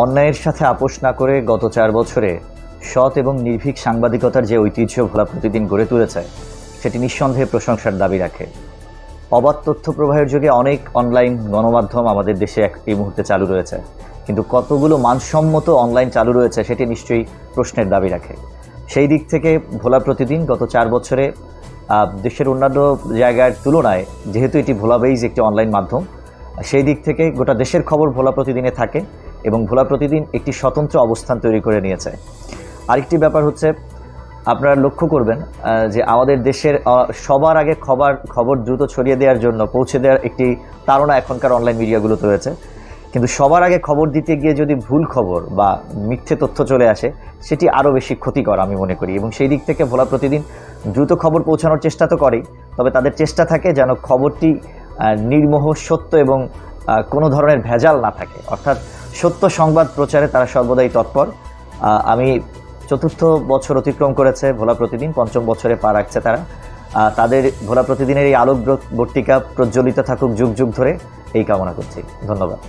অন্যায়ের সাথে আপোষ না করে গত চার বছরে সৎ এবং নির্ভীক সাংবাদিকতার যে ঐতিহ্য ভোলা প্রতিদিন গড়ে তুলেছে, সেটি নিঃসন্দেহে প্রশংসার দাবি রাখে। অবাধ তথ্য প্রবাহের যুগে অনেক অনলাইন গণমাধ্যম আমাদের দেশে এই মুহূর্তে চালু রয়েছে। কিন্তু কতগুলো মানসম্মত অনলাইন চালু রয়েছে, সেটি নিশ্চয়ই প্রশ্নের দাবি রাখে। সেই দিক থেকে ভোলা প্রতিদিন গত চার বছরে দেশের অন্যান্য জায়গার তুলনায় যেহেতু এটি ভোলা বেইজ একটি অনলাইন মাধ্যম, সেই দিক থেকে গোটা দেশের খবর ভোলা প্রতিদিনে থাকে। এবং ভোলা প্রতিদিন একটি স্বতন্ত্র অবস্থান তৈরি করে নিয়েছে। আরেকটি ব্যাপার হচ্ছে, আপনারা লক্ষ্য করবেন যে আমাদের দেশের সবার আগে খবর খবর দ্রুত ছড়িয়ে দেওয়ার জন্য, পৌঁছে দেওয়ার একটি তাড়না এখনকার অনলাইন মিডিয়াগুলোতে রয়েছে। কিন্তু সবার আগে খবর দিতে গিয়ে যদি ভুল খবর বা মিথ্যে তথ্য চলে আসে, সেটি আরও বেশি ক্ষতিকর আমি মনে করি। এবং সেই দিক থেকে ভোলা প্রতিদিন দ্রুত খবর পৌঁছানোর চেষ্টা তো করেই, তবে তাদের চেষ্টা থাকে যেন খবরটি নির্মোহ, সত্য এবং কোনো ধরনের ভেজাল না থাকে। অর্থাৎ সত্য সংবাদ প্রচারে তারা সর্বদাই তৎপর। আমি চতুর্থ বছর অতিক্রম করেছে ভোলা প্রতিদিন, পঞ্চম বছরে পা রাখছে তারা। তাদের ভোলা প্রতিদিনের এই আলোক বর্তিকা প্রজ্বলিত থাকুক যুগ যুগ ধরে, এই কামনা করছি। ধন্যবাদ।